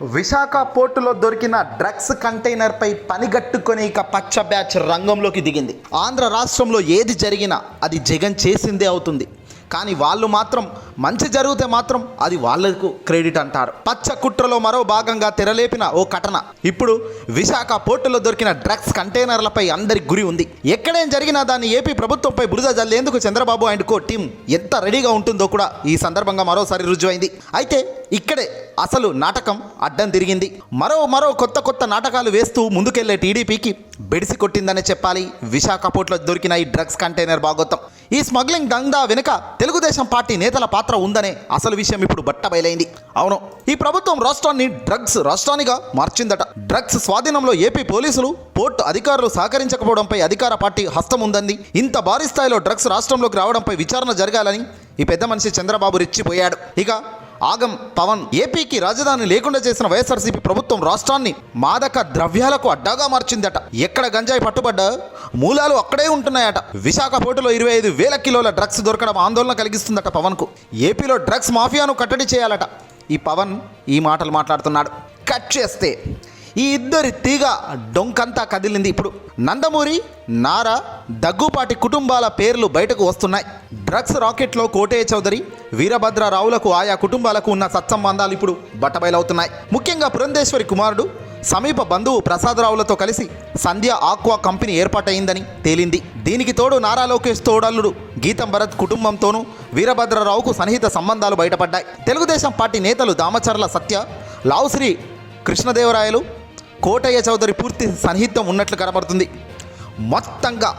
విశాఖ పోర్టులో దొరికిన డ్రగ్స్ కంటైనర్పై పనిగట్టుకొని ఇక పచ్చ బ్యాచ్ రంగంలోకి దిగింది. ఆంధ్ర రాష్ట్రంలో ఏది జరిగినా అది జగన్ చేసిందే అవుతుంది. కానీ వాళ్ళు మాత్రం మంచి జరిగితే మాత్రం అది వాళ్ళకు క్రెడిట్ అంటారు. పచ్చ కుట్రలో మరో భాగంగా తెరలేపిన ఓ ఘటన. ఇప్పుడు విశాఖ పోర్టులో దొరికిన డ్రగ్స్ కంటైనర్లపై అందరి గురి ఉంది. ఎక్కడేం జరిగినా దాన్ని ఏపీ ప్రభుత్వంపై బురద జల్లేందుకు చంద్రబాబు అండ్ కో టీం ఎంత రెడీగా ఉంటుందో కూడా ఈ సందర్భంగా మరోసారి రుజువైంది. అయితే ఇక్కడే అసలు నాటకం అడ్డం తిరిగింది. మరో మరో కొత్త కొత్త నాటకాలు వేస్తూ ముందుకెళ్ళే టీడీపీకి బెడిసి కొట్టిందనే చెప్పాలి విశాఖ పోర్టులో దొరికిన ఈ డ్రగ్స్ కంటైనర్ భాగోతం ఈ స్మగ్లింగ్ దందా వెనుక తెలుగుదేశం పార్టీ నేతల పాత్ర ఉందనే అసలు విషయం ఇప్పుడు బట్ట బయలైంది. అవును ఈ ప్రభుత్వం రాష్ట్రాన్ని డ్రగ్స్ రాష్ట్రానిగా మార్చిందట. డ్రగ్స్ స్వాధీనంలో ఏపీ పోలీసులు పోర్టు అధికారులు సహకరించకపోవడంపై అధికార పార్టీ హస్తం ఉందంది. ఇంత భారీ స్థాయిలో డ్రగ్స్ రాష్ట్రంలోకి రావడంపై విచారణ జరగాలని ఈ పెద్ద మనిషి చంద్రబాబు రెచ్చిపోయాడు. ఇక ఆగం పవన్ ఏపీకి రాజధాని లేకుండా చేసిన వైఎస్ఆర్సీపీ ప్రభుత్వం రాష్ట్రాన్ని మాదక ద్రవ్యాలకు అడ్డాగా మార్చిందట. ఎక్కడ గంజాయి పట్టుబడ్డా? మూలాలు అక్కడే ఉంటున్నాయట. విశాఖ పోర్టులో ఇరవై ఐదు వేల కిలోల డ్రగ్స్ దొరకడం ఆందోళన కలిగిస్తుందట పవన్కు. ఏపీలో డ్రగ్స్ మాఫియాను కట్టడి చేయాలట. ఈ పవన్ ఈ మాటలు మాట్లాడుతున్నాడు. కట్ చేస్తే ఈ ఇద్దరి తీగ డొంకంతా కదిలింది. ఇప్పుడు నందమూరి నారా దగ్గుపాటి కుటుంబాల పేర్లు బయటకు వస్తున్నాయి. డ్రగ్స్ రాకెట్లో కోటయ్య చౌదరి వీరభద్రరావులకు ఆయా కుటుంబాలకు ఉన్న సత్సంబంధాలు ఇప్పుడు బట్టబయలవుతున్నాయి. ముఖ్యంగా పురంధేశ్వరి కుమారుడు సమీప బంధువు ప్రసాదరావులతో కలిసి సంధ్య ఆక్వా కంపెనీ ఏర్పాటైందని తేలింది. దీనికి తోడు నారా లోకేష్ తోడల్లుడు గీతం భరత్ కుటుంబంతోనూ వీరభద్రరావుకు సన్నిహిత సంబంధాలు బయటపడ్డాయి. తెలుగుదేశం పార్టీ నేతలు దామచర్ల సత్య లావుశ్రీ కృష్ణదేవరాయలు కోటయ్య చౌదరి పూర్తి సన్నిహితం ఉన్నట్లు కనబడుతుంది. మొత్తంగా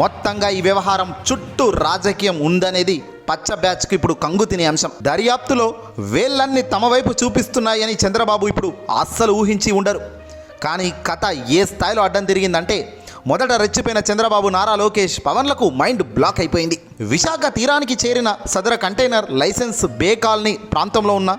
మొత్తంగా ఈ వ్యవహారం చుట్టూ రాజకీయం ఉందనేది పచ్చ బ్యాచ్కి ఇప్పుడు కంగు తినే అంశం. దర్యాప్తులో వేళ్ళన్ని తమ వైపు చూపిస్తున్నాయని చంద్రబాబు ఇప్పుడు అస్సలు ఊహించి ఉండరు. కానీ కథ ఏ స్థాయిలో అడ్డం తిరిగిందంటే మొదట రెచ్చిపోయిన చంద్రబాబు నారా లోకేష్ పవన్లకు మైండ్ బ్లాక్ అయిపోయింది. విశాఖ తీరానికి చేరిన సదర కంటైనర్ లైసెన్స్ బే కాలనీ ప్రాంతంలో ఉన్న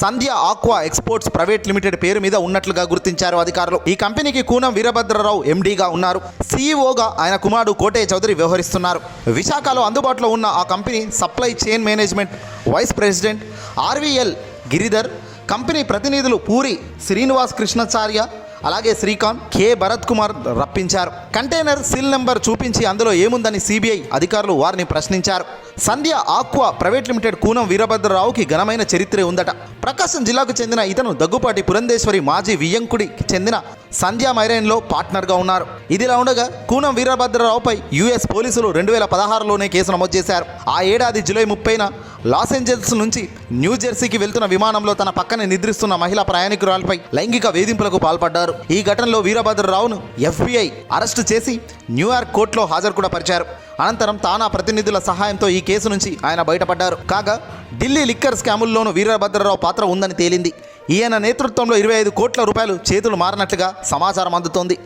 Sandhya aqua exports private limited పేరు మీద ఉన్నట్లుగా గుర్తించారు అధికారులు. ఈ కంపెనీకి కూనం వీరభద్రరావు ఎండీగా ఉన్నారు. సీఈఓగా ఆయన కుమారుడు కోటయ్య చౌదరి వ్యవహరిస్తున్నారు. విశాఖలో అందుబాటులో ఉన్న ఆ company supply chain management vice president RVL Giridhar company ప్రతినిధులు పూరి శ్రీనివాస్ కృష్ణాచార్య అలాగే శ్రీకాంత్ కె. భరత్ కుమార్ రప్పించారు. కంటైనర్ సిల్ నెంబర్ చూపించి అందులో ఏముందని సిబిఐ అధికారులు వారిని ప్రశ్నించారు. Sandhya aqua private limited Koonam వీరభద్రరావుకి ఘనమైన చరిత్రే ఉందట. ప్రకాశం జిల్లాకు చెందిన ఇతను దగ్గుపాటి పురంధేశ్వరి మాజీ వియ్యంకుడికి చెందిన సంధ్యా మైరైన్లో పార్ట్నర్గా ఉన్నారు. ఇదిలా ఉండగా కూనం వీరభద్రరావుపై యుఎస్ పోలీసులు రెండు వేల పదహారులోనే కేసు నమోదు చేశారు. ఆ ఏడాది జూలై ముప్పైన లాస్ ఏంజల్స్ నుంచి న్యూజెర్సీకి వెళ్తున్న విమానంలో తన పక్కనే నిద్రిస్తున్న మహిళా ప్రయాణికురాలపై లైంగిక వేధింపులకు పాల్పడ్డారు. ఈ ఘటనలో వీరభద్రరావును ఎఫ్బిఐ అరెస్టు చేసి న్యూయార్క్ కోర్టులో హాజరు కూడా పరిచారు అనంతరం తానా ప్రతినిధుల సహాయంతో ఈ కేసు నుంచి ఆయన బయటపడ్డారు. కాగా ఢిల్లీ లిక్కర్ స్కాముల్లోనూ వీరభద్రరావు పాత్ర ఉందని తేలింది. ఈయన నేతృత్వంలో ఇరవై ఐదు కోట్ల రూపాయలు చేతులు మారినట్లుగా సమాచారం అందుతోంది.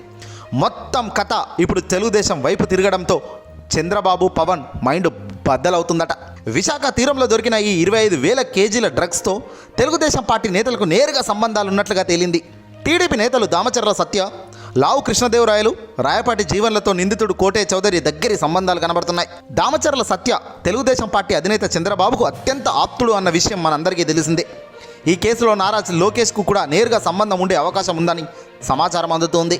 మొత్తం కథ ఇప్పుడు తెలుగుదేశం వైపు తిరగడంతో చంద్రబాబు పవన్ మైండ్ బద్దలవుతుందట. విశాఖ తీరంలో దొరికిన ఈ ఇరవై ఐదు వేల కేజీల డ్రగ్స్తో తెలుగుదేశం పార్టీ నేతలకు నేరుగా సంబంధాలు ఉన్నట్లుగా తేలింది. టీడీపీ నేతలు దామచర్ల సత్య లావు కృష్ణదేవరాయలు రాయపాటి జీవన్లతో నిందితుడు కోటే చౌదరి దగ్గరి సంబంధాలు కనబడుతున్నాయి. దామచర్ల సత్య తెలుగుదేశం పార్టీ అధినేత చంద్రబాబుకు అత్యంత ఆప్తుడు అన్న విషయం మనందరికీ తెలిసిందే. ఈ కేసులో నారాజ్ లోకేష్కు కూడా నేరుగా సంబంధం ఉండే అవకాశం ఉందని సమాచారం అందుతోంది.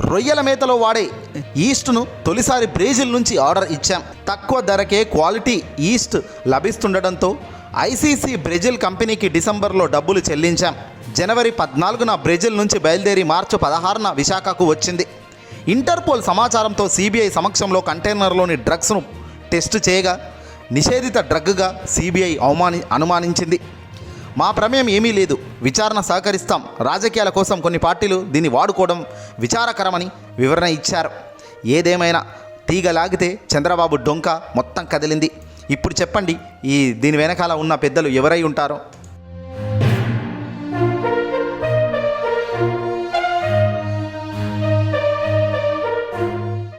రొయ్యల మేతలో వాడే ఈస్ట్ను తొలిసారి బ్రెజిల్ నుంచి ఆర్డర్ ఇచ్చాం. తక్కువ ధరకే క్వాలిటీ ఈస్ట్ లభిస్తుండటంతో ఐసీసీ బ్రెజిల్ కంపెనీకి డిసెంబర్లో డబ్బులు చెల్లించాం. జనవరి పద్నాలుగున బ్రెజిల్ నుంచి బయలుదేరి మార్చి పదహారున విశాఖకు వచ్చింది. ఇంటర్పోల్ సమాచారంతో సిబిఐ సమక్షంలో కంటైనర్లోని డ్రగ్స్ను టెస్ట్ చేయగా నిషేధిత డ్రగ్గా సిబిఐ అవమాని అనుమానించింది. మా ప్రమేయం ఏమీ లేదు. విచారణ సహకరిస్తాం. రాజకీయాల కోసం కొన్ని పార్టీలు దీన్ని వాడుకోవడం విచారకరమని వివరణ ఇచ్చారు. ఏదేమైనా తీగ లాగితే చంద్రబాబు డొంక మొత్తం కదిలింది. ఇప్పుడు చెప్పండి ఈ దీని వెనకాల ఉన్న పెద్దలు ఎవరై ఉంటారో?